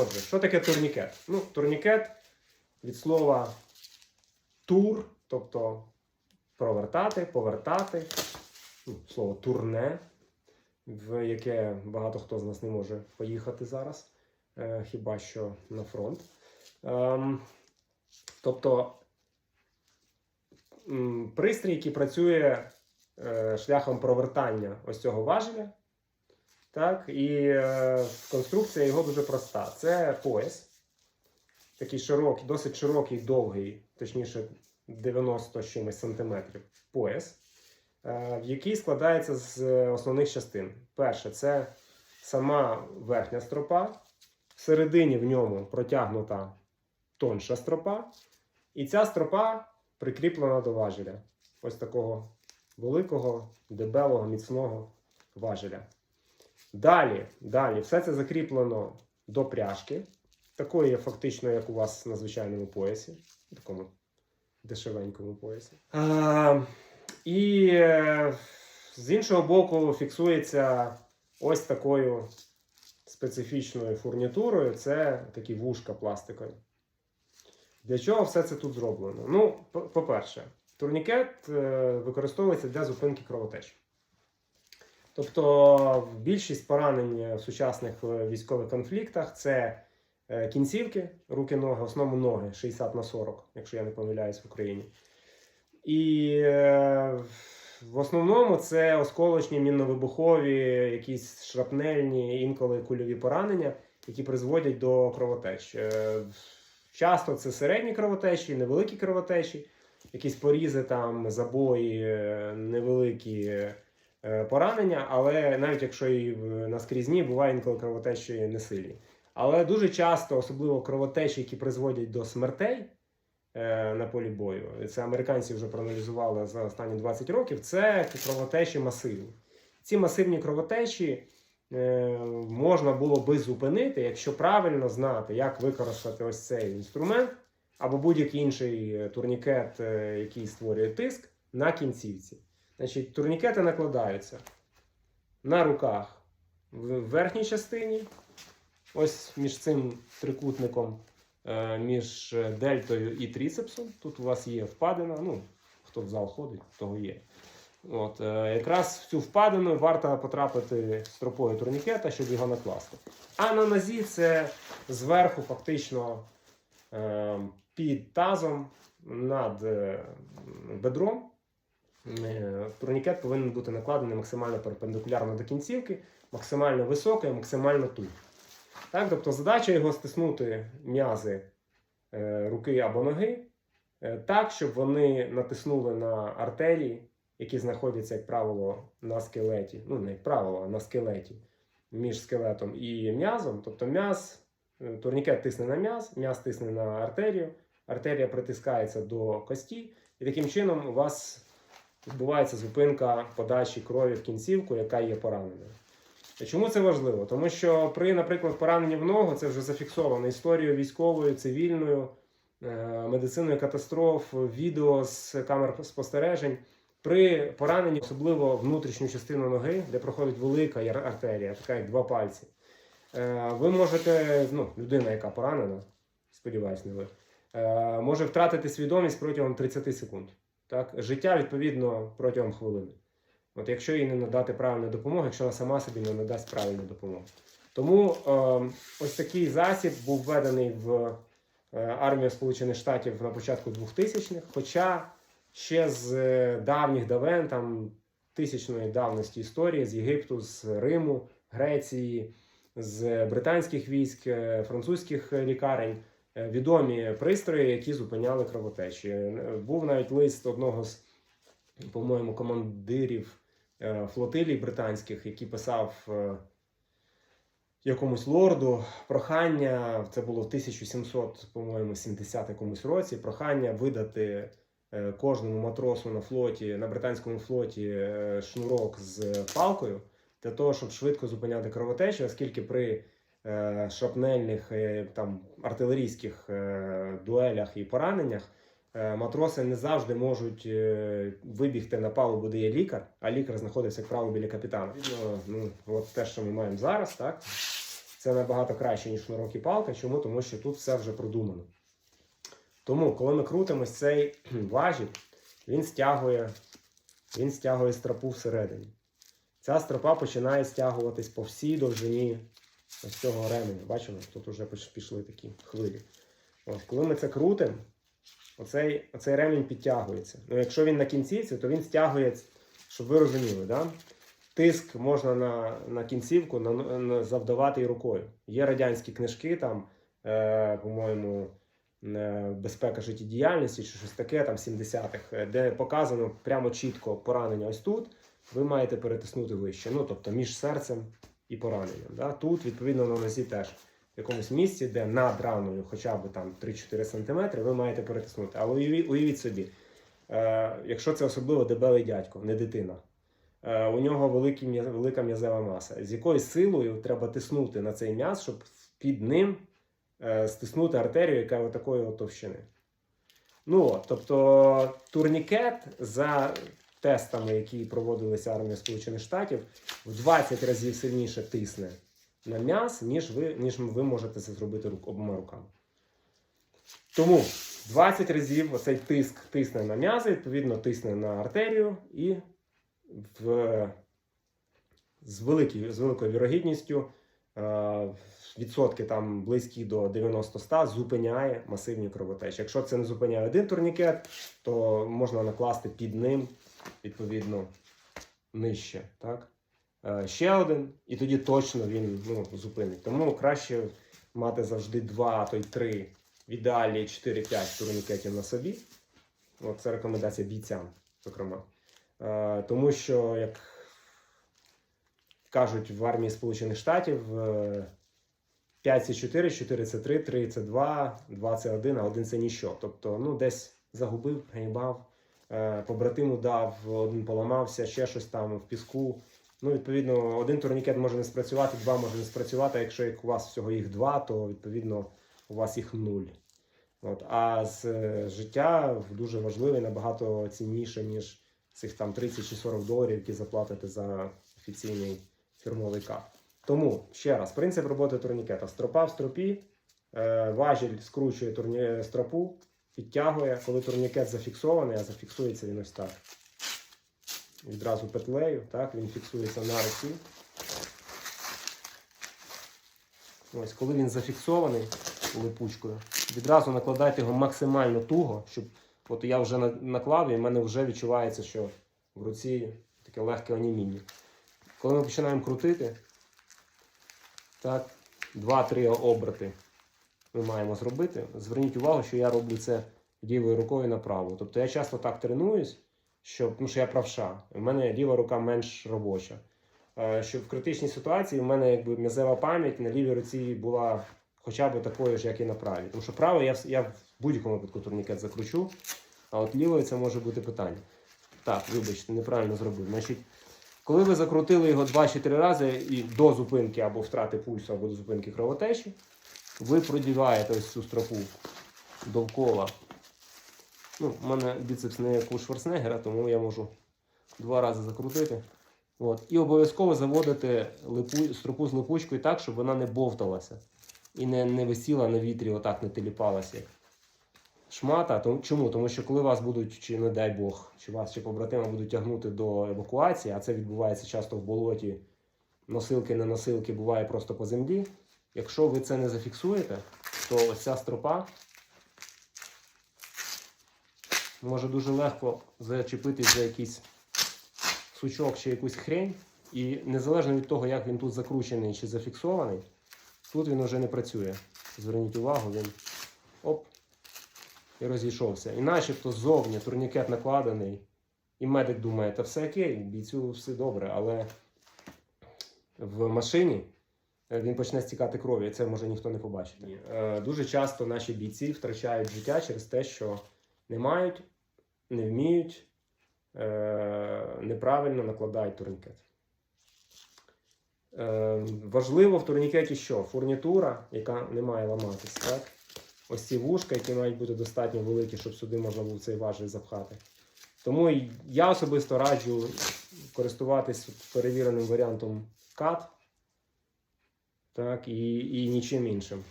Отже, що таке турнікет? Ну, турнікет від слова тур, тобто провертати, повертати, ну, слово турне, в яке багато хто з нас не може поїхати зараз, е, хіба що на фронт. Ем, тобто пристрій, який працює е, шляхом провертання ось цього важеля. Так, і е, конструкція його дуже проста. Це пояс, такий широкий, досить широкий, довгий, точніше 90 чимось сантиметрів пояс, е, який складається з основних частин. Перше, це сама верхня стропа, всередині в ньому протягнута тонша стропа, і ця стропа прикріплена до важеля. Ось такого великого, дебелого, міцного важеля. Далі, далі, все це закріплено до пряжки, такої фактично, як у вас на звичайному поясі, такому дешевенькому поясі. А, і е, з іншого боку фіксується ось такою специфічною фурнітурою. Це такі вушка пластикові. Для чого все це тут зроблено? Ну, по- по-перше, турнікет е, використовується для зупинки кровотечі. Тобто більшість поранень в сучасних е, військових конфліктах це е, кінцівки, руки-ноги, в основному ноги 60 на 40, якщо я не помиляюсь в Україні. І е, в основному це осколочні мінно-вибухові, якісь шрапнельні, інколи кульові поранення, які призводять до кровотеч. Часто це середні кровотечі, невеликі кровотечі, якісь порізи, там, забої, невеликі поранення, але навіть якщо і наскрізні, буває інколи кровотечі не сильні. Але дуже часто, особливо кровотечі, які призводять до смертей е, на полі бою, це американці вже проаналізували за останні 20 років, це кровотечі масивні. Ці масивні кровотечі е, можна було би зупинити, якщо правильно знати, як використати ось цей інструмент або будь-який інший е, турнікет, е, який створює тиск на кінцівці. Значить, турнікети накладаються на руках в верхній частині, ось між цим трикутником, е, між е, дельтою і тріцепсом. Тут у вас є впадина. Ну, хто в зал ходить, того є. От, е, якраз в цю впадину варто потрапити стропою турнікета, щоб його накласти. А на нозі це зверху, фактично під тазом над бедром. Е, Турнікет повинен бути накладений максимально перпендикулярно до кінцівки, максимально високий, максимально туг. Так, тобто задача його стиснути м'язи е, руки або ноги е, так, щоб вони натиснули на артерії, які знаходяться, як правило, на скелеті. Ну, не як правило, а на скелеті між скелетом і м'язом. Тобто м'яз, турнікет тисне на м'яз, м'яз тисне на артерію, артерія притискається до кості, і таким чином у вас відбувається зупинка подачі крові в кінцівку, яка є пораненою. Чому це важливо? Тому що при, наприклад, пораненні в ногу це вже зафіксовано історією військовою, цивільною, е, медициною катастроф, відео з камер спостережень. При пораненні, особливо внутрішню частину ноги, де проходить велика артерія, така як два пальці. е, Ви можете, ну, людина, яка поранена, сподіваюсь, не ви, е, може втратити свідомість протягом 30 секунд. Так? Життя, відповідно, протягом хвилини. От якщо їй не надати правильної допомоги, якщо вона сама собі не надасть правильну допомогу. Тому е, ось такий засіб був введений в е, армію Сполучених Штатів на початку 2000-х, хоча ще з е, давніх давен, там тисячної давності історії з Єгипту, з Риму, Греції, з британських військ, е, французьких лікарень відомі пристрої, які зупиняли кровотечі. Е, Був навіть лист одного з, по-моєму, командирів е, флотилій британських, який писав е, якомусь лорду прохання. Це було в 1700, по-моєму, 70 якомусь році. Прохання видати е, кожному матросу на флоті, на британському флоті е, шнурок з палкою для того, щоб швидко зупиняти кровотечу, оскільки при е, шрапнельних е, там артилерійських е, дуелях і пораненнях матроси не завжди можуть вибігти на палубу, де є лікар, а лікар знаходиться, як правило, біля капітана. Ну, от те, що ми маємо зараз, так? Це набагато краще, ніж шнурок і палка. Чому? Тому що тут все вже продумано. Тому, коли ми крутимось цей важіль, він стягує, він стягує стропу всередині. Ця стропа починає стягуватись по всій довжині ось цього ременя. Бачимо, тут вже пішли такі хвилі. Ось, коли ми це крутимо, оцей, оцей ремінь підтягується. Ну, якщо він на кінцівці, то він стягує, щоб ви розуміли, да? тиск можна на, на кінцівку на, на, завдавати і рукою. Є радянські книжки, там, е, по-моєму, е, безпека життєдіяльності чи щось таке, там 70-х, е, де показано прямо чітко поранення ось тут. Ви маєте перетиснути вище. Ну, тобто між серцем і пораненням. Да? Тут, відповідно, на нозі теж в якомусь місці, де над раною хоча б там 3-4 см, ви маєте перетиснути. Але уявіть, уявіть собі, е, якщо це особливо дебелий дядько, не дитина. Е, у нього великі, велика м'язева маса. З якою силою треба тиснути на цей м'яз, щоб під ним е, стиснути артерію, яка такої товщини. Ну, тобто турнікет за тестами, які проводилися армією Сполучених Штатів, в 20 разів сильніше тисне на м'яз, ніж ви, ніж ви можете це зробити рук, обома руками. Тому 20 разів оцей тиск тисне на м'язи, відповідно, тисне на артерію і в, з, великою, з великою вірогідністю відсотки там близькі до 90-100 зупиняє масивні кровотечі. Якщо це не зупиняє один турнікет, то можна накласти під ним відповідно нижче. Так? Е, ще один, і тоді точно він ну, зупинить. Тому краще мати завжди 2, а то й 3, в ідеалі 4-5 турнікетів на собі. От це рекомендація бійцям, зокрема. Е, тому що, як кажуть в армії Сполучених Штатів, е, 5 це 4, 4 це 3, 3 це 2, 2 це 1, а 1 це ніщо. Тобто, ну, десь загубив, гаїбав, е, побратиму дав, один поламався, ще щось там в піску. Ну, відповідно, один турнікет може не спрацювати, два може не спрацювати. А якщо як у вас всього їх два, то відповідно у вас їх нуль. От. А з е, життя дуже важливе, набагато цінніше, ніж цих там 30 чи 40 доларів, які заплатите за офіційний фірмовий кап. Тому ще раз, принцип роботи турнікета: стропа в стропі, е, важіль скручує турні... стропу, підтягує, коли турнікет зафіксований, а зафіксується він ось так. Відразу петлею, так, він фіксується на руці. Ось, коли він зафіксований липучкою, відразу накладайте його максимально туго, щоб от я вже на- наклав, і в мене вже відчувається, що в руці таке легке оніміння. Коли ми починаємо крутити, так, 2-3 оберти ми маємо зробити. Зверніть увагу, що я роблю це лівою рукою направо. Тобто я часто так тренуюсь, щоб, ну, що я правша. У мене ліва рука менш робоча. Е, Щоб в критичній ситуації у мене якби м'язева пам'ять на лівій руці була хоча б такою ж, як і на правій. Тому що правою я, я в будь-якому випадку турнікет закручу, а от лівою це може бути питання. Так, вибачте, неправильно зробив. Значить, коли ви закрутили його 2 чи 3 рази і до зупинки або втрати пульсу, або до зупинки кровотечі, ви продіваєте ось цю стропу довкола. Ну, у мене біцепс не як у Шварценеггера, тому я можу два рази закрутити. От. І обов'язково заводити липу, стропу з липучкою так, щоб вона не бовталася і не, не висіла на вітрі, отак не теліпалася. Шмата, тому, чому? Тому що коли вас будуть, чи не дай Бог, чи вас чи побратима будуть тягнути до евакуації, а це відбувається часто в болоті, носилки, не носилки, буває просто по землі. Якщо ви це не зафіксуєте, то ось ця стропа може дуже легко зачепитись за якийсь сучок чи якусь хрень. І незалежно від того, як він тут закручений чи зафіксований, тут він вже не працює. Зверніть увагу, він оп, і розійшовся. І начебто ззовні турнікет накладений, і медик думає, та все окей, бійцю все добре, але в машині е, він почне стікати крові, і це може ніхто не побачити. Е, Дуже часто наші бійці втрачають життя через те, що не мають, не вміють, е, неправильно накладають турнікет. Е, Важливо в турнікеті що? Фурнітура, яка не має ламатись, так? Ось ці вушка, які мають бути достатньо великі, щоб сюди можна було цей важіль запхати. Тому я особисто раджу користуватись перевіреним варіантом CAT. так, і, і нічим іншим.